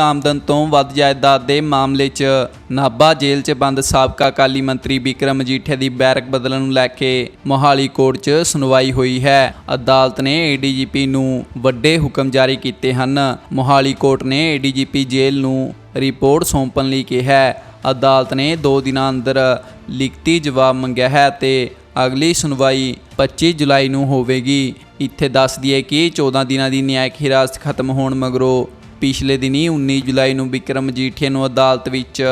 ਆਮਦਨ ਤੋਂ ਵੱਧ ਜਾਇਦਾਦ ਦੇ ਮਾਮਲੇ 'ਚ ਨਾਭਾ ਜੇਲ੍ਹ 'ਚ ਬੰਦ ਸਾਬਕਾ ਅਕਾਲੀ ਮੰਤਰੀ ਵਿਕਰਮ ਮਜੀਠੀਆ ਦੀ ਬੈਰਕ ਬਦਲਣ ਨੂੰ ਲੈ ਕੇ ਮੋਹਾਲੀ ਕੋਰਟ 'ਚ ਸੁਣਵਾਈ ਹੋਈ ਹੈ। ਅਦਾਲਤ ਨੇ ਏਡੀਜੀਪੀ ਨੂੰ ਵੱਡੇ ਹੁਕਮ ਜਾਰੀ ਕੀਤੇ ਹਨ। ਮੋਹਾਲੀ ਕੋਰਟ ਨੇ ਏਡੀਜੀਪੀ ਜੇਲ੍ਹ ਨੂੰ ਰਿਪੋਰਟ ਸੌਂਪਣ ਲਈ ਕਿਹਾ ਹੈ। ਅਦਾਲਤ ਨੇ 2 ਦਿਨਾਂ ਅੰਦਰ ਲਿਖਤੀ ਜਵਾਬ ਮੰਗਿਆ ਹੈ ਤੇ ਅਗਲੀ ਸੁਣਵਾਈ 25 ਜੁਲਾਈ ਨੂੰ ਹੋਵੇਗੀ। ਇੱਥੇ ਦੱਸ ਦਈਏ ਕਿ 14 ਦਿਨਾਂ ਦੀ ਨਿਆਇਕ ਹਿਰਾਸਤ ਖਤਮ ਹੋਣ ਮਗਰੋਂ ਪਿਛਲੇ ਦਿਨੀ 19 ਜੁਲਾਈ ਨੂੰ ਵਿਕਰਮ ਮਜੀਠੀਆ ਨੂੰ ਅਦਾਲਤ ਵਿੱਚ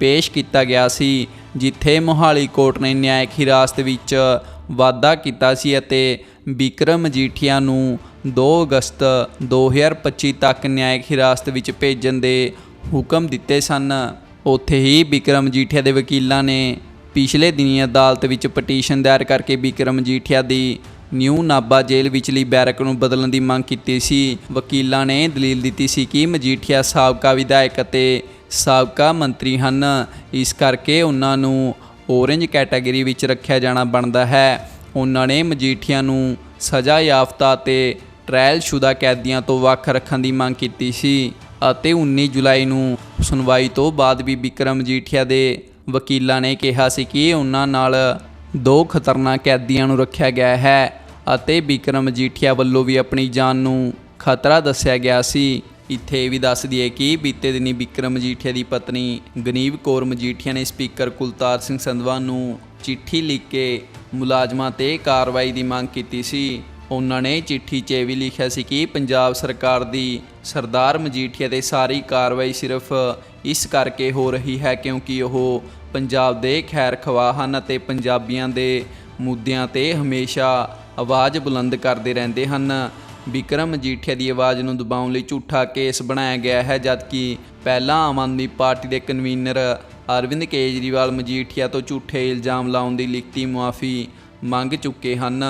ਪੇਸ਼ ਕੀਤਾ ਗਿਆ ਸੀ, ਜਿੱਥੇ ਮੋਹਾਲੀ ਕੋਰਟ ਨੇ ਨਿਆਇਕ ਹਿਰਾਸਤ ਵਿੱਚ ਵਾਅਦਾ ਕੀਤਾ ਸੀ ਅਤੇ ਵਿਕਰਮ ਮਜੀਠੀਆ ਨੂੰ 2 ਅਗਸਤ 2025 ਤੱਕ ਨਿਆਇਕ ਹਿਰਾਸਤ ਵਿੱਚ ਭੇਜਣ ਦੇ ਹੁਕਮ ਦਿੱਤੇ ਸਨ। ਉੱਥੇ ਹੀ ਵਿਕਰਮ ਮਜੀਠੀਆ ਦੇ ਵਕੀਲਾਂ ਨੇ ਪਿਛਲੇ ਦਿਨੀ ਅਦਾਲਤ ਵਿੱਚ ਪਟੀਸ਼ਨ ਦਾਇਰ ਕਰਕੇ ਵਿਕਰਮ ਮਜੀਠੀਆ ਦੀ ਨਿਊ ਨਾਭਾ ਜੇਲ੍ਹ ਵਿਚਲੀ ਬੈਰਕ ਨੂੰ ਬਦਲਣ ਦੀ ਮੰਗ ਕੀਤੀ ਸੀ। ਵਕੀਲਾਂ ਨੇ ਦਲੀਲ ਦਿੱਤੀ ਸੀ ਕਿ ਮਜੀਠੀਆ ਸਾਬਕਾ ਵਿਧਾਇਕ ਅਤੇ ਸਾਬਕਾ ਮੰਤਰੀ ਹਨ। ਇਸ ਕਰਕੇ ਉਹਨਾਂ ਨੂੰ ਔਰੇਂਜ ਕੈਟਾਗਰੀ ਵਿੱਚ ਰੱਖਿਆ ਜਾਣਾ ਬਣਦਾ ਹੈ। ਉਹਨਾਂ ਨੇ ਮਜੀਠੀਆ ਨੂੰ ਸਜ਼ਾ ਯਾਫਤਾ ਤੇ ਟ੍ਰਾਇਲ ਸ਼ੁਦਾ ਕੈਦੀਆਂ ਤੋਂ ਵੱਖ ਰੱਖਣ ਦੀ ਮੰਗ ਕੀਤੀ ਸੀ ਅਤੇ 19 ਜੁਲਾਈ ਨੂੰ ਸੁਣਵਾਈ ਤੋਂ ਬਾਅਦ ਵੀ ਵਿਕਰਮ ਮਜੀਠੀਆ ਦੇ ਵਕੀਲਾਂ ਨੇ ਕਿਹਾ ਸੀ ਕਿ ਉਹਨਾਂ ਨਾਲ ਦੋ ਖਤਰਨਾਕ ਕੈਦੀਆਂ ਨੂੰ ਰੱਖਿਆ ਗਿਆ ਹੈ। ਅਤੇ ਵਿਕਰਮ ਮਜੀਠੀਆ ਵੱਲੋਂ ਵੀ ਆਪਣੀ ਜਾਨ ਨੂੰ ਖਤਰਾ ਦੱਸਿਆ ਗਿਆ ਸੀ। ਇੱਥੇ ਇਹ ਵੀ ਦੱਸ ਦਈਏ ਕਿ ਬੀਤੇ ਦਿਨੀ ਵਿਕਰਮ ਮਜੀਠੀਆ ਦੀ ਪਤਨੀ ਗਨੀਵ ਕੌਰ ਮਜੀਠੀਆ ਨੇ ਸਪੀਕਰ ਕੁਲਤਾਰ ਸਿੰਘ ਸੰਧਵਾ ਨੂੰ ਚਿੱਠੀ ਲਿਖ ਕੇ ਮੁਲਾਜ਼ਮਾਂ ਤੇ ਕਾਰਵਾਈ ਦੀ ਮੰਗ ਕੀਤੀ ਸੀ। ਉਹਨਾਂ ਨੇ ਚਿੱਠੀ 'ਚ ਇਹ ਵੀ ਲਿਖਿਆ ਸੀ ਕਿ ਪੰਜਾਬ ਸਰਕਾਰ ਦੀ ਸਰਦਾਰ ਮਜੀਠੀਆ ਤੇ ਸਾਰੀ ਕਾਰਵਾਈ ਸਿਰਫ ਇਸ ਕਰਕੇ ਹੋ ਰਹੀ ਹੈ ਕਿਉਂਕਿ ਉਹ ਪੰਜਾਬ ਦੇ ਖੈਰ ਖਵਾਹ ਹਨ ਅਤੇ ਪੰਜਾਬੀਆਂ ਦੇ ਮੁੱਦਿਆਂ ਤੇ ਹਮੇਸ਼ਾ ਆਵਾਜ਼ ਬੁਲੰਦ ਕਰਦੇ ਰਹਿੰਦੇ ਹਨ। ਵਿਕਰਮ ਮਜੀਠੀਆ ਦੀ ਆਵਾਜ਼ ਨੂੰ ਦਬਾਉਣ ਲਈ ਝੂਠਾ ਕੇਸ ਬਣਾਇਆ ਗਿਆ ਹੈ, ਜਦਕਿ ਪਹਿਲਾਂ ਆਮ ਆਦਮੀ ਪਾਰਟੀ ਦੇ ਕਨਵੀਨਰ ਅਰਵਿੰਦ ਕੇਜਰੀਵਾਲ ਮਜੀਠੀਆ ਤੋਂ ਝੂਠੇ ਇਲਜ਼ਾਮ ਲਾਉਣ ਦੀ ਲਿਖਤੀ ਮੁਆਫੀ ਮੰਗ ਚੁੱਕੇ ਹਨ।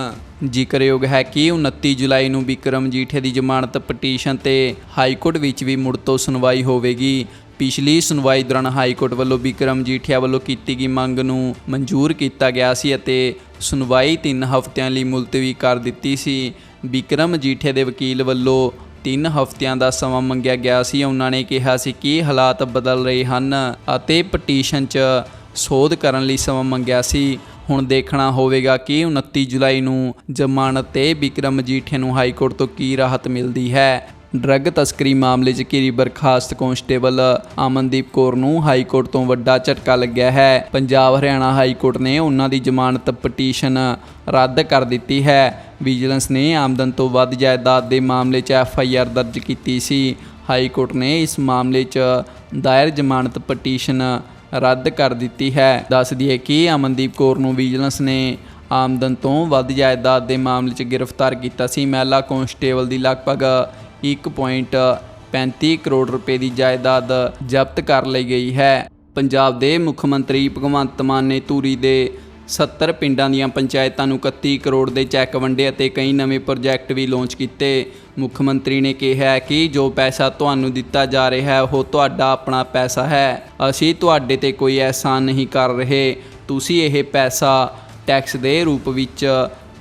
ਜ਼ਿਕਰਯੋਗ ਹੈ ਕਿ 29 ਜੁਲਾਈ ਨੂੰ ਵਿਕਰਮ ਮਜੀਠੀਆ ਦੀ ਜ਼ਮਾਨਤ ਪਟੀਸ਼ਨ ਤੇ ਹਾਈ ਕੋਰਟ ਵਿੱਚ ਵੀ ਮੁੜ ਤੋਂ ਸੁਣਵਾਈ ਹੋਵੇਗੀ। ਪਿਛਲੀ ਸੁਣਵਾਈ ਦੌਰਾਨ ਹਾਈ ਕੋਰਟ ਵੱਲੋਂ ਬਿਕਰਮ ਜੀਠੀਆ ਵੱਲੋਂ ਕੀਤੀ ਗਈ ਮੰਗ ਨੂੰ ਮਨਜ਼ੂਰ ਕੀਤਾ ਗਿਆ ਸੀ ਅਤੇ ਸੁਣਵਾਈ 3 ਹਫ਼ਤਿਆਂ ਲਈ ਮੁਲਤਵੀ ਕਰ ਦਿੱਤੀ ਸੀ। ਬਿਕਰਮ ਜੀਠੇ ਦੇ ਵਕੀਲ ਵੱਲੋਂ 3 ਹਫ਼ਤਿਆਂ ਦਾ ਸਮਾਂ ਮੰਗਿਆ ਗਿਆ ਸੀ। ਉਹਨਾਂ ਨੇ ਕਿਹਾ ਸੀ ਕਿ ਹਾਲਾਤ ਬਦਲ ਰਹੇ ਹਨ ਅਤੇ ਪਟੀਸ਼ਨ 'ਚ ਸੋਧ ਕਰਨ ਲਈ ਸਮਾਂ ਮੰਗਿਆ ਸੀ। ਹੁਣ ਦੇਖਣਾ ਹੋਵੇਗਾ ਕਿ 29 ਜੁਲਾਈ ਨੂੰ ਜ਼ਮਾਨਤ ਤੇ ਬਿਕਰਮ ਮਜੀਠੀਆ ਨੂੰ ਹਾਈ ਕੋਰਟ ਤੋਂ ਕੀ ਰਾਹਤ ਮਿਲਦੀ ਹੈ। ਡਰੱਗ ਤਸਕਰੀ ਮਾਮਲੇ 'ਚ ਘਿਰੀ ਬਰਖਾਸਤ ਕਾਂਸਟੇਬਲ ਅਮਨਦੀਪ ਕੌਰ ਨੂੰ ਹਾਈ ਕੋਰਟ ਤੋਂ ਵੱਡਾ ਝਟਕਾ ਲੱਗਿਆ ਹੈ। ਪੰਜਾਬ ਹਰਿਆਣਾ ਹਾਈ ਕੋਰਟ ਨੇ ਉਹਨਾਂ ਦੀ ਜ਼ਮਾਨਤ ਪਟੀਸ਼ਨ ਰੱਦ ਕਰ ਦਿੱਤੀ ਹੈ। ਵਿਜੀਲੈਂਸ ਨੇ ਆਮਦਨ ਤੋਂ ਵੱਧ ਜਾਇਦਾਦ ਦੇ ਮਾਮਲੇ 'ਚ ਐਫ ਆਈ ਆਰ ਦਰਜ ਕੀਤੀ ਸੀ। ਹਾਈ ਕੋਰਟ ਨੇ ਇਸ ਮਾਮਲੇ 'ਚ ਦਾਇਰ ਜ਼ਮਾਨਤ ਪਟੀਸ਼ਨ ਰੱਦ ਕਰ ਦਿੱਤੀ ਹੈ। ਦੱਸ ਦਈਏ ਕਿ ਅਮਨਦੀਪ ਕੌਰ ਨੂੰ ਵਿਜੀਲੈਂਸ ਨੇ ਆਮਦਨ ਤੋਂ ਵੱਧ ਜਾਇਦਾਦ ਦੇ ਮਾਮਲੇ 'ਚ ਗ੍ਰਿਫਤਾਰ ਕੀਤਾ ਸੀ। ਮਹਿਲਾ ਕਾਂਸਟੇਬਲ ਦੀ ਲਗਭਗ 1.35 ਕਰੋੜ ਰੁਪਏ ਦੀ ਜਾਇਦਾਦ ਜ਼ਬਤ ਕਰ ਲਈ ਗਈ ਹੈ। ਪੰਜਾਬ ਦੇ ਮੁੱਖ ਮੰਤਰੀ ਭਗਵੰਤ ਮਾਨ ਨੇ ਧੂਰੀ ਦੇ 70 ਪਿੰਡਾਂ ਦੀਆਂ ਪੰਚਾਇਤਾਂ ਨੂੰ 31 ਕਰੋੜ ਦੇ ਚੈੱਕ ਵੰਡੇ ਅਤੇ ਕਈ ਨਵੇਂ ਪ੍ਰੋਜੈਕਟ ਵੀ ਲਾਂਚ ਕੀਤੇ। ਮੁੱਖ ਮੰਤਰੀ ਨੇ ਕਿਹਾ ਕਿ ਜੋ ਪੈਸਾ ਤੁਹਾਨੂੰ ਦਿੱਤਾ ਜਾ ਰਿਹਾ ਹੈ, ਉਹ ਤੁਹਾਡਾ ਆਪਣਾ ਪੈਸਾ ਹੈ। ਅਸੀਂ ਤੁਹਾਡੇ ਤੇ ਕੋਈ ਅਹਿਸਾਨ ਨਹੀਂ ਕਰ ਰਹੇ। ਤੁਸੀਂ ਇਹ ਪੈਸਾ ਟੈਕਸ ਦੇ ਰੂਪ ਵਿੱਚ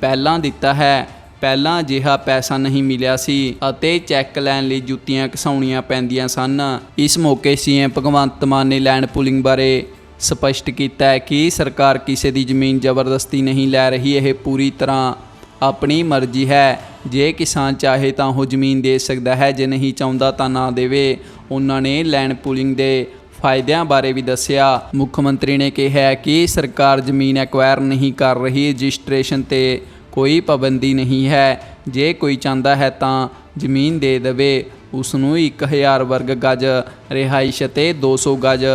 ਪਹਿਲਾਂ ਦਿੱਤਾ ਹੈ। ਪਹਿਲਾਂ ਅਜਿਹਾ ਪੈਸਾ ਨਹੀਂ ਮਿਲਿਆ ਸੀ ਅਤੇ ਚੈੱਕ ਲੈਣ ਲਈ ਜੁੱਤੀਆਂ ਘਸਾਉਣੀਆਂ ਪੈਂਦੀਆਂ ਸਨ। ਇਸ ਮੌਕੇ ਸੀਐਮ ਭਗਵੰਤ ਮਾਨ ਨੇ ਲੈਂਡ ਪੂਲਿੰਗ ਬਾਰੇ ਸਪਸ਼ਟ ਕੀਤਾ ਹੈ ਕਿ ਸਰਕਾਰ ਕਿਸੇ ਦੀ ਜ਼ਮੀਨ ਜ਼ਬਰਦਸਤੀ ਨਹੀਂ ਲੈ ਰਹੀ, ਇਹ ਪੂਰੀ ਤਰ੍ਹਾਂ ਆਪਣੀ ਮਰਜ਼ੀ ਹੈ। ਜੇ ਕਿਸਾਨ ਚਾਹੇ ਤਾਂ ਉਹ ਜ਼ਮੀਨ ਦੇ ਸਕਦਾ ਹੈ, ਜੇ ਨਹੀਂ ਚਾਹੁੰਦਾ ਤਾਂ ਨਾ ਦੇਵੇ। ਉਹਨਾਂ ਨੇ ਲੈਂਡ ਪੂਲਿੰਗ ਦੇ ਫਾਇਦਿਆਂ ਬਾਰੇ ਵੀ ਦੱਸਿਆ। ਮੁੱਖ ਮੰਤਰੀ ਨੇ ਕਿਹਾ ਕਿ ਸਰਕਾਰ ਜ਼ਮੀਨ ਐਕਵਾਇਰ ਨਹੀਂ ਕਰ ਰਹੀ, ਰਜਿਸਟ੍ਰੇਸ਼ਨ ਤੇ ਕੋਈ ਪਾਬੰਦੀ ਨਹੀਂ ਹੈ। ਜੇ ਕੋਈ ਚਾਹੁੰਦਾ ਹੈ ਤਾਂ ਜ਼ਮੀਨ ਦੇ ਦੇਵੇ। ਉਸ ਨੂੰ 1000 ਵਰਗ ਗਜ, ਰਿਹਾਇਸ਼ ਅਤੇ 200 ਗਜ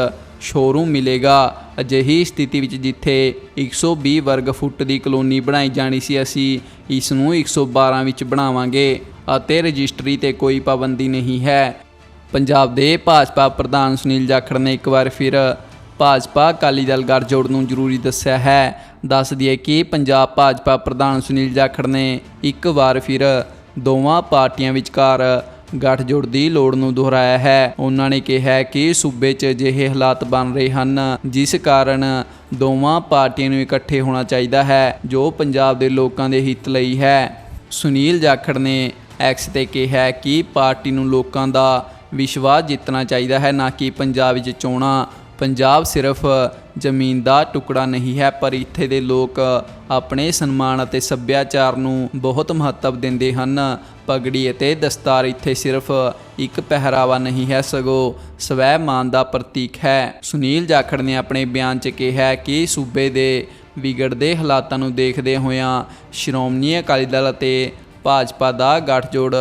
ਸ਼ੋਰੂਮ ਮਿਲੇਗਾ। ਅਜਿਹੀ ਸਥਿਤੀ ਵਿੱਚ ਜਿੱਥੇ 120 ਵਰਗ ਫੁੱਟ ਦੀ ਕਲੋਨੀ ਬਣਾਈ ਜਾਣੀ ਸੀ, ਅਸੀਂ ਇਸ ਨੂੰ 112 ਵਿੱਚ ਬਣਾਵਾਂਗੇ ਅਤੇ ਰਜਿਸਟਰੀ ਤੇ ਕੋਈ ਪਾਬੰਦੀ ਨਹੀਂ ਹੈ। ਪੰਜਾਬ ਦੇ ਭਾਜਪਾ ਪ੍ਰਧਾਨ ਸੁਨੀਲ ਜਾਖੜ ਨੇ ਇੱਕ ਵਾਰ ਫਿਰ ਭਾਜਪਾ ਅਕਾਲੀ ਦਲ ਗੱਠਜੋੜ ਨੂੰ ਜ਼ਰੂਰੀ ਦੱਸਿਆ ਹੈ। ਦੱਸ ਦਈਏ ਕਿ ਪੰਜਾਬ ਭਾਜਪਾ ਪ੍ਰਧਾਨ ਸੁਨੀਲ ਜਾਖੜ ਨੇ ਇੱਕ ਵਾਰ ਫਿਰ ਦੋਵਾਂ ਪਾਰਟੀਆਂ ਵਿਚਕਾਰ ਗੱਠਜੋੜ ਦੀ ਲੋੜ ਨੂੰ ਦੁਹਰਾਇਆ ਹੈ। ਉਹਨਾਂ ਨੇ ਕਿਹਾ ਕਿ ਸੂਬੇ 'ਚ ਅਜਿਹੇ ਹਾਲਾਤ ਬਣ ਰਹੇ ਹਨ, ਜਿਸ ਕਾਰਨ ਦੋਵਾਂ ਪਾਰਟੀਆਂ ਨੂੰ ਇਕੱਠੇ ਹੋਣਾ ਚਾਹੀਦਾ ਹੈ, ਜੋ ਪੰਜਾਬ ਦੇ ਲੋਕਾਂ ਦੇ ਹਿੱਤ ਲਈ ਹੈ। ਸੁਨੀਲ ਜਾਖੜ ਨੇ ਐਕਸ ਤੇ ਕਿਹਾ ਕਿ ਪਾਰਟੀ ਨੂੰ ਲੋਕਾਂ ਦਾ ਵਿਸ਼ਵਾਸ ਜਿੱਤਣਾ ਚਾਹੀਦਾ ਹੈ, ਨਾ ਕਿ ਪੰਜਾਬ ਵਿੱਚ ਚੋਣਾਂ। ਪੰਜਾਬ ਸਿਰਫ ਜ਼ਮੀਨ ਦਾ ਟੁਕੜਾ ਨਹੀਂ ਹੈ, ਪਰ ਇੱਥੇ ਦੇ ਲੋਕ ਆਪਣੇ ਸਨਮਾਨ ਅਤੇ ਸੱਭਿਆਚਾਰ ਨੂੰ ਬਹੁਤ ਮਹੱਤਵ ਦਿੰਦੇ ਹਨ। ਪਗੜੀ ਅਤੇ ਦਸਤਾਰ ਇੱਥੇ ਸਿਰਫ ਇੱਕ ਪਹਿਰਾਵਾ ਨਹੀਂ ਹੈ, ਸਗੋਂ ਸਵੈ ਮਾਨ ਦਾ ਪ੍ਰਤੀਕ ਹੈ। ਸੁਨੀਲ ਜਾਖੜ ਨੇ ਆਪਣੇ ਬਿਆਨ 'ਚ ਕਿਹਾ ਕਿ ਸੂਬੇ ਦੇ ਵਿਗੜਦੇ ਹਾਲਾਤਾਂ ਨੂੰ ਦੇਖਦੇ ਹੋਇਆਂ ਸ਼੍ਰੋਮਣੀ ਅਕਾਲੀ ਦਲ ਅਤੇ ਭਾਜਪਾ ਦਾ ਗੱਠਜੋੜ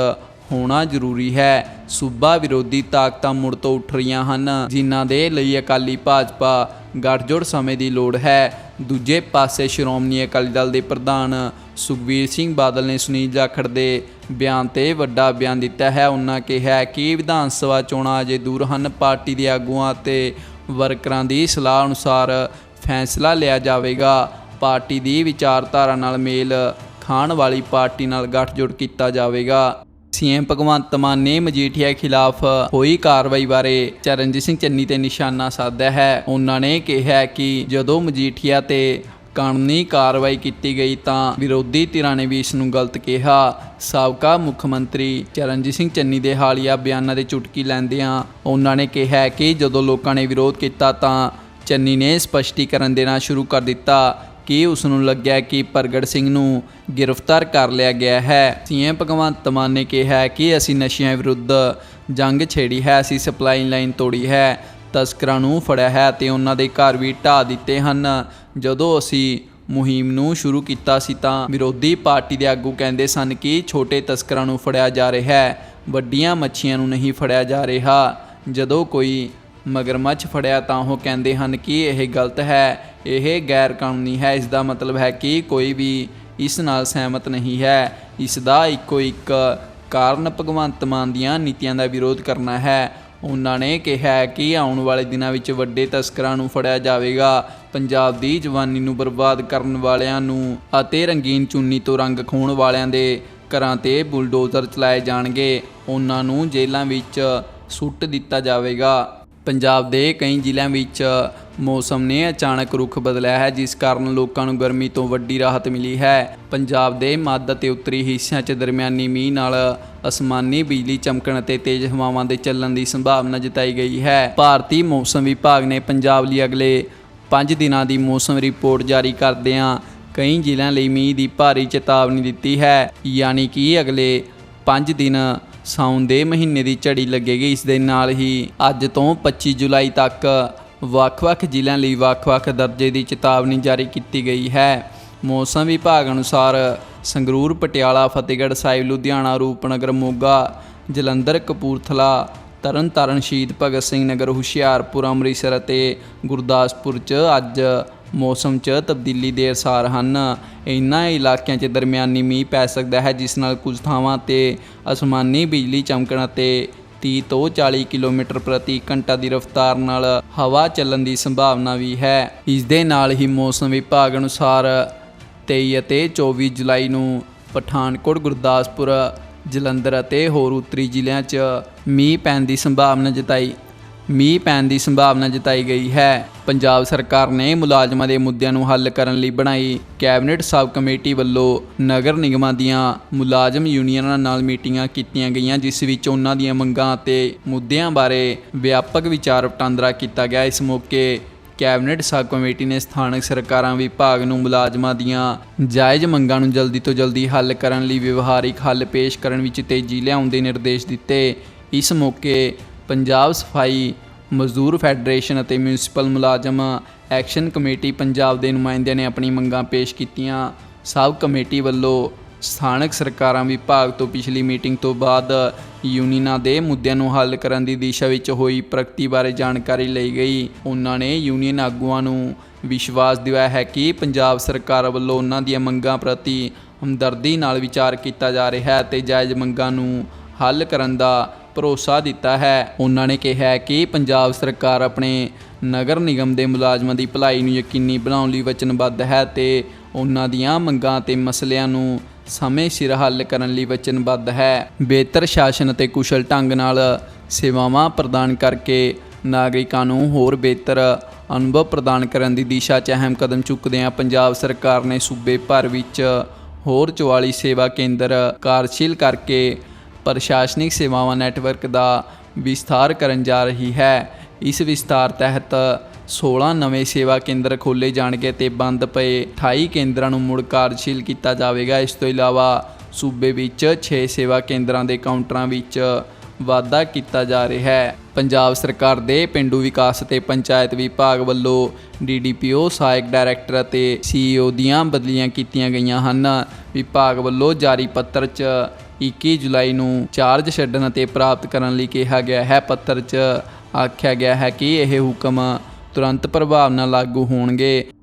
ਹੋਣਾ ਜ਼ਰੂਰੀ ਹੈ। ਸੂਬਾ ਵਿਰੋਧੀ ਤਾਕਤਾਂ ਮੁੜ ਤੋਂ ਉੱਠ ਰਹੀਆਂ ਹਨ, ਜਿਨ੍ਹਾਂ ਦੇ ਲਈ ਅਕਾਲੀ ਭਾਜਪਾ ਗੱਠਜੋੜ ਸਮੇਂ ਦੀ ਲੋੜ ਹੈ। ਦੂਜੇ ਪਾਸੇ ਸ਼੍ਰੋਮਣੀ ਅਕਾਲੀ ਦਲ ਦੇ ਪ੍ਰਧਾਨ ਸੁਖਬੀਰ ਸਿੰਘ ਬਾਦਲ ਨੇ ਸੁਨੀਲ ਜਾਖੜ ਦੇ ਬਿਆਨ ਤੇ ਵੱਡਾ ਬਿਆਨ ਦਿੱਤਾ ਹੈ। ਉਹਨਾਂ ਕਿਹਾ ਕਿ ਵਿਧਾਨ ਸਭਾ ਚੋਣਾਂ ਅਜੇ ਦੂਰ ਹਨ। ਪਾਰਟੀ ਦੇ ਆਗੂਆਂ ਤੇ ਵਰਕਰਾਂ ਦੀ ਸਲਾਹ ਅਨੁਸਾਰ ਫੈਸਲਾ ਲਿਆ ਜਾਵੇਗਾ। ਪਾਰਟੀ ਦੀ ਵਿਚਾਰਧਾਰਾ ਨਾਲ ਮੇਲ ਖਾਣ ਵਾਲੀ ਪਾਰਟੀ ਨਾਲ ਗੱਠਜੋੜ ਕੀਤਾ ਜਾਵੇਗਾ। ਸੀਐਮ ਭਗਵੰਤ ਮਾਨ ਨੇ ਮਜੀਠੀਆ ਖਿਲਾਫ ਹੋਈ ਕਾਰਵਾਈ ਬਾਰੇ ਚਰਨਜੀਤ ਸਿੰਘ ਚੰਨੀ ਤੇ ਨਿਸ਼ਾਨਾ ਸਾਧਿਆ ਹੈ। ਉਹਨਾਂ ਨੇ ਕਿਹਾ ਕਿ ਜਦੋਂ ਮਜੀਠੀਆ ਤੇ ਕਾਨੂੰਨੀ ਕਾਰਵਾਈ ਕੀਤੀ ਗਈ ਤਾਂ ਵਿਰੋਧੀ ਧਿਰਾਂ ਨੇ ਵੀ ਇਸ ਨੂੰ ਗਲਤ ਕਿਹਾ। ਸਾਬਕਾ ਮੁੱਖ ਮੰਤਰੀ ਚਰਨਜੀਤ ਸਿੰਘ ਚੰਨੀ ਦੇ ਹਾਲੀਆ ਬਿਆਨਾਂ ਦੇ ਚੁਟਕੀ ਲੈਂਦਿਆਂ ਉਹਨਾਂ ਨੇ ਕਿਹਾ ਕਿ ਜਦੋਂ ਲੋਕਾਂ ਨੇ ਵਿਰੋਧ ਕੀਤਾ ਤਾਂ ਚੰਨੀ ਨੇ ਸਪਸ਼ਟੀਕਰਨ ਦੇਣਾ ਸ਼ੁਰੂ ਕਰ ਦਿੱਤਾ। ਕਿ ਉਸ ਨੂੰ ਲੱਗਿਆ ਕਿ ਪ੍ਰਗਟ ਸਿੰਘ ਨੂੰ ਗ੍ਰਿਫਤਾਰ ਕਰ ਲਿਆ ਗਿਆ ਹੈ? ਸੀਐਮ ਭਗਵੰਤ ਮਾਨ ਨੇ ਕਿਹਾ ਕਿ ਅਸੀਂ ਨਸ਼ਿਆਂ ਵਿਰੁੱਧ ਜੰਗ ਛੇੜੀ ਹੈ, ਅਸੀਂ ਸਪਲਾਈ ਲਾਈਨ ਤੋੜੀ ਹੈ, ਤਸਕਰਾਂ ਨੂੰ ਫੜਿਆ ਹੈ ਤੇ ਉਹਨਾਂ ਦੇ ਘਰ ਵੀ ਢਾਹ ਦਿੱਤੇ ਹਨ। ਜਦੋਂ ਅਸੀਂ ਮੁਹਿੰਮ ਨੂੰ ਸ਼ੁਰੂ ਕੀਤਾ ਸੀ ਤਾਂ ਵਿਰੋਧੀ ਪਾਰਟੀ ਦੇ ਆਗੂ ਕਹਿੰਦੇ ਸਨ ਕਿ ਛੋਟੇ ਤਸਕਰਾਂ ਨੂੰ ਫੜਿਆ ਜਾ ਰਿਹਾ ਹੈ, ਵੱਡੀਆਂ ਮੱਛੀਆਂ ਨੂੰ ਨਹੀਂ ਫੜਿਆ ਜਾ ਰਿਹਾ। ਜਦੋਂ ਕੋਈ ਮਗਰਮੱਛ ਫੜਿਆ ਤਾਂ ਉਹ ਕਹਿੰਦੇ ਹਨ ਕਿ ਇਹ ਗਲਤ ਹੈ, ਇਹ ਗੈਰ ਕਾਨੂੰਨੀ ਹੈ। ਇਸ ਦਾ ਮਤਲਬ ਹੈ ਕਿ ਕੋਈ ਵੀ ਇਸ ਨਾਲ ਸਹਿਮਤ ਨਹੀਂ ਹੈ। ਇਸ ਦਾ ਇੱਕੋ ਇੱਕ ਕਾਰਨ ਭਗਵੰਤ ਮਾਨ ਦੀਆਂ ਨੀਤੀਆਂ ਦਾ ਵਿਰੋਧ ਕਰਨਾ ਹੈ। ਉਹਨਾਂ ਨੇ ਕਿਹਾ ਹੈ ਕਿ ਆਉਣ ਵਾਲੇ ਦਿਨਾਂ ਵਿੱਚ ਵੱਡੇ ਤਸਕਰਾਂ ਨੂੰ ਫੜਿਆ ਜਾਵੇਗਾ। ਪੰਜਾਬ ਦੀ ਜਵਾਨੀ ਨੂੰ ਬਰਬਾਦ ਕਰਨ ਵਾਲਿਆਂ ਨੂੰ ਅਤੇ ਰੰਗੀਨ ਚੁੰਨੀ ਤੋਂ ਰੰਗ ਖੋਣ ਵਾਲਿਆਂ ਦੇ ਘਰਾਂ ਤੇ ਬੁਲਡੋਜ਼ਰ ਚਲਾਏ ਜਾਣਗੇ। ਉਹਨਾਂ ਨੂੰ ਜੇਲ੍ਹਾਂ ਵਿੱਚ ਸੁੱਟ ਦਿੱਤਾ ਜਾਵੇਗਾ। ਪੰਜਾਬ ਦੇ ਕਈ ਜ਼ਿਲ੍ਹਿਆਂ ਵਿੱਚ ਮੌਸਮ ਨੇ ਅਚਾਨਕ ਰੁਖ ਬਦਲਿਆ ਹੈ, ਜਿਸ ਕਾਰਨ ਲੋਕਾਂ ਨੂੰ ਗਰਮੀ ਤੋਂ ਵੱਡੀ ਰਾਹਤ ਮਿਲੀ ਹੈ। ਪੰਜਾਬ ਦੇ ਮੱਧ ਅਤੇ ਉੱਤਰੀ ਹਿੱਸਿਆਂ 'ਚ ਦਰਮਿਆਨੀ ਮੀਂਹ ਨਾਲ ਅਸਮਾਨੀ ਬਿਜਲੀ ਚਮਕਣ ਅਤੇ ਤੇਜ਼ ਹਵਾਵਾਂ ਦੇ ਚੱਲਣ ਦੀ ਸੰਭਾਵਨਾ ਜਤਾਈ ਗਈ ਹੈ। ਭਾਰਤੀ ਮੌਸਮ ਵਿਭਾਗ ਨੇ ਪੰਜਾਬ ਲਈ ਅਗਲੇ 5 ਦਿਨਾਂ ਦੀ ਮੌਸਮ ਰਿਪੋਰਟ ਜਾਰੀ ਕਰਦਿਆਂ ਕਈ ਜ਼ਿਲ੍ਹਿਆਂ ਲਈ ਮੀਂਹ ਦੀ ਭਾਰੀ ਚੇਤਾਵਨੀ ਦਿੱਤੀ ਹੈ। ਯਾਨੀ ਕਿ ਅਗਲੇ 5 ਦਿਨ ਸਾਉਣ ਦੇ ਮਹੀਨੇ ਦੀ ਝੜੀ ਲੱਗੇਗੀ। ਇਸ ਦੇ ਨਾਲ ਹੀ ਅੱਜ ਤੋਂ 25 ਜੁਲਾਈ ਤੱਕ ਵੱਖ-ਵੱਖ ਜ਼ਿਲ੍ਹਿਆਂ ਲਈ ਵੱਖ-ਵੱਖ ਦਰਜੇ ਦੀ ਚੇਤਾਵਨੀ ਜਾਰੀ ਕੀਤੀ ਗਈ ਹੈ। ਮੌਸਮ ਵਿਭਾਗ ਅਨੁਸਾਰ ਸੰਗਰੂਰ, ਪਟਿਆਲਾ, ਫਤਿਹਗੜ੍ਹ ਸਾਹਿਬ, ਲੁਧਿਆਣਾ, ਰੂਪਨਗਰ, ਮੋਗਾ, ਜਲੰਧਰ, ਕਪੂਰਥਲਾ, ਤਰਨਤਾਰਨ, ਸ਼ਹੀਦ ਭਗਤ ਸਿੰਘ ਨਗਰ, ਹੁਸ਼ਿਆਰਪੁਰ, ਅੰਮ੍ਰਿਤਸਰ ਅਤੇ ਗੁਰਦਾਸਪੁਰ 'ਚ ਅੱਜ ਮੌਸਮ 'ਚ ਤਬਦੀਲੀ ਦੇ ਅਸਾਰ ਹਨ। ਇਨ੍ਹਾਂ ਇਲਾਕਿਆਂ 'ਚ ਦਰਮਿਆਨੀ ਮੀਂਹ ਪੈ ਸਕਦਾ ਹੈ, ਜਿਸ ਨਾਲ ਕੁਝ ਥਾਵਾਂ ਤੇ ਅਸਮਾਨੀ ਬਿਜਲੀ ਚਮਕਣ ਅਤੇ 30 ਤੋਂ 40 ਕਿਲੋਮੀਟਰ ਪ੍ਰਤੀ ਘੰਟਾ ਦੀ ਰਫ਼ਤਾਰ ਨਾਲ ਹਵਾ ਚੱਲਣ ਦੀ ਸੰਭਾਵਨਾ ਵੀ ਹੈ। ਇਸ ਦੇ ਨਾਲ ਹੀ ਮੌਸਮ ਵਿਭਾਗ ਅਨੁਸਾਰ 23 ਅਤੇ 24 ਜੁਲਾਈ ਨੂੰ ਪਠਾਨਕੋਟ, ਗੁਰਦਾਸਪੁਰ, ਜਲੰਧਰ ਅਤੇ ਹੋਰ ਉੱਤਰੀ ਜ਼ਿਲ੍ਹਿਆਂ 'ਚ ਮੀਂਹ ਪੈਣ ਦੀ ਸੰਭਾਵਨਾ ਜਤਾਈ। ਮੀਂਹ ਪੈਣ ਦੀ ਸੰਭਾਵਨਾ ਜਤਾਈ ਗਈ ਹੈ। ਪੰਜਾਬ ਸਰਕਾਰ ਨੇ ਮੁਲਾਜ਼ਮਾਂ ਦੇ ਮੁੱਦਿਆਂ ਨੂੰ ਹੱਲ ਕਰਨ ਲਈ ਬਣਾਈ ਕੈਬਨਿਟ ਸਬ ਕਮੇਟੀ ਵੱਲੋਂ ਨਗਰ ਨਿਗਮਾਂ ਦੀਆਂ ਮੁਲਾਜ਼ਮ ਯੂਨੀਅਨਾਂ ਨਾਲ ਮੀਟਿੰਗਾਂ ਕੀਤੀਆਂ ਗਈਆਂ, ਜਿਸ ਵਿੱਚ ਉਹਨਾਂ ਦੀਆਂ ਮੰਗਾਂ ਅਤੇ ਮੁੱਦਿਆਂ ਬਾਰੇ ਵਿਆਪਕ ਵਿਚਾਰ ਵਟਾਂਦਰਾ ਕੀਤਾ ਗਿਆ। ਇਸ ਮੌਕੇ ਕੈਬਨਿਟ ਸਬ ਕਮੇਟੀ ਨੇ ਸਥਾਨਕ ਸਰਕਾਰਾਂ ਵਿਭਾਗ ਨੂੰ ਮੁਲਾਜ਼ਮਾਂ ਦੀਆਂ ਜਾਇਜ਼ ਮੰਗਾਂ ਨੂੰ ਜਲਦੀ ਤੋਂ ਜਲਦੀ ਹੱਲ ਕਰਨ ਲਈ ਵਿਵਹਾਰਿਕ ਹੱਲ ਪੇਸ਼ ਕਰਨ ਵਿੱਚ ਤੇਜ਼ੀ ਲਿਆਉਣ ਦੇ ਨਿਰਦੇਸ਼ ਦਿੱਤੇ। ਇਸ ਮੌਕੇ ਪੰਜਾਬ ਸਫ਼ਾਈ ਮਜ਼ਦੂਰ ਫੈਡਰੇਸ਼ਨ ਅਤੇ ਮਿਊਨਿਸਪਲ ਮੁਲਾਜ਼ਮ ਐਕਸ਼ਨ ਕਮੇਟੀ ਪੰਜਾਬ ਦੇ ਨੁਮਾਇੰਦਿਆਂ ਨੇ ਆਪਣੀ ਮੰਗਾਂ ਪੇਸ਼ ਕੀਤੀਆਂ। ਸਬ ਕਮੇਟੀ ਵੱਲੋਂ ਸਥਾਨਕ ਸਰਕਾਰਾਂ ਵਿਭਾਗ ਤੋਂ ਪਿਛਲੀ ਮੀਟਿੰਗ ਤੋਂ ਬਾਅਦ ਯੂਨੀਅਨਾਂ ਦੇ ਮੁੱਦਿਆਂ ਨੂੰ ਹੱਲ ਕਰਨ ਦੀ ਦਿਸ਼ਾ ਵਿੱਚ ਹੋਈ ਪ੍ਰਗਤੀ ਬਾਰੇ ਜਾਣਕਾਰੀ ਲਈ ਗਈ। ਉਹਨਾਂ ਨੇ ਯੂਨੀਅਨ ਆਗੂਆਂ ਨੂੰ ਵਿਸ਼ਵਾਸ ਦਿਵਾਇਆ ਹੈ ਕਿ ਪੰਜਾਬ ਸਰਕਾਰ ਵੱਲੋਂ ਉਹਨਾਂ ਦੀਆਂ ਮੰਗਾਂ ਪ੍ਰਤੀ ਹਮਦਰਦੀ ਨਾਲ ਵਿਚਾਰ ਕੀਤਾ ਜਾ ਰਿਹਾ ਹੈ ਤੇ ਜਾਇਜ਼ ਮੰਗਾਂ ਨੂੰ ਹੱਲ ਕਰਨ ਦਾ ਭਰੋਸਾ ਦਿੱਤਾ ਹੈ। ਉਹਨਾਂ ਨੇ ਕਿਹਾ ਕਿ ਪੰਜਾਬ ਸਰਕਾਰ ਆਪਣੇ ਨਗਰ ਨਿਗਮ ਦੇ ਮੁਲਾਜ਼ਮਾਂ ਦੀ ਭਲਾਈ ਨੂੰ ਯਕੀਨੀ ਬਣਾਉਣ ਲਈ ਵਚਨਬੱਧ ਹੈ ਤੇ ਉਹਨਾਂ ਦੀਆਂ ਮੰਗਾਂ ਤੇ ਮਸਲਿਆਂ ਨੂੰ ਸਮੇਂ ਸਿਰ ਹੱਲ ਕਰਨ ਲਈ ਵਚਨਬੱਧ ਹੈ। ਬਿਹਤਰ ਸ਼ਾਸਨ ਅਤੇ ਕੁਸ਼ਲ ਢੰਗ ਨਾਲ ਸੇਵਾਵਾਂ ਪ੍ਰਦਾਨ ਕਰਕੇ ਨਾਗਰਿਕਾਂ ਨੂੰ ਹੋਰ ਬਿਹਤਰ ਅਨੁਭਵ ਪ੍ਰਦਾਨ ਕਰਨ ਦੀ ਦਿਸ਼ਾ 'ਚ ਅਹਿਮ ਕਦਮ ਚੁੱਕਦਿਆਂ ਪੰਜਾਬ ਸਰਕਾਰ ਨੇ ਸੂਬੇ ਭਰ ਵਿੱਚ ਹੋਰ 44 ਸੇਵਾ ਕੇਂਦਰ ਕਾਰਜਸ਼ੀਲ ਕਰਕੇ ਪ੍ਰਸ਼ਾਸਨਿਕ ਸੇਵਾਵਾਂ ਨੈਟਵਰਕ ਦਾ ਵਿਸਥਾਰ ਕਰਨ ਜਾ ਰਹੀ ਹੈ। ਇਸ ਵਿਸਥਾਰ ਤਹਿਤ 16 ਨਵੇਂ ਸੇਵਾ ਕੇਂਦਰ ਖੋਲੇ ਜਾਣਗੇ ਤੇ ਬੰਦ ਪਏ 28 ਕੇਂਦਰਾਂ ਨੂੰ ਮੁੜ ਕਾਰਜਸ਼ੀਲ ਕੀਤਾ ਜਾਵੇਗਾ। ਇਸ ਤੋਂ ਇਲਾਵਾ ਸੂਬੇ ਵਿੱਚ 6 ਸੇਵਾ ਕੇਂਦਰਾਂ ਦੇ ਕਾਊਂਟਰਾਂ ਵਿੱਚ ਵਾਧਾ ਕੀਤਾ ਜਾ ਰਿਹਾ ਹੈ। ਪੰਜਾਬ ਸਰਕਾਰ ਦੇ ਪਿੰਡੂ ਵਿਕਾਸ ਅਤੇ ਪੰਚਾਇਤ ਵਿਭਾਗ ਵੱਲੋਂ ਡੀਡੀਪੀਓ, ਸਹਾਇਕ ਡਾਇਰੈਕਟਰ ਅਤੇ ਸੀਈਓ ਦੀਆਂ ਬਦਲੀਆਂ ਕੀਤੀਆਂ ਗਈਆਂ ਹਨ। ਵਿਭਾਗ ਵੱਲੋਂ ਜਾਰੀ ਪੱਤਰ 'ਚ 21 ਜੁਲਾਈ ਨੂੰ ਚਾਰਜ ਛੱਡਣ ਅਤੇ ਪ੍ਰਾਪਤ ਕਰਨ ਲਈ ਕਿਹਾ ਗਿਆ ਹੈ। ਪੱਤਰ 'ਚ ਆਖਿਆ ਗਿਆ ਹੈ ਕਿ ਇਹ ਹੁਕਮ ਤੁਰੰਤ ਪ੍ਰਭਾਵ ਨਾਲ ਲਾਗੂ ਹੋਣਗੇ।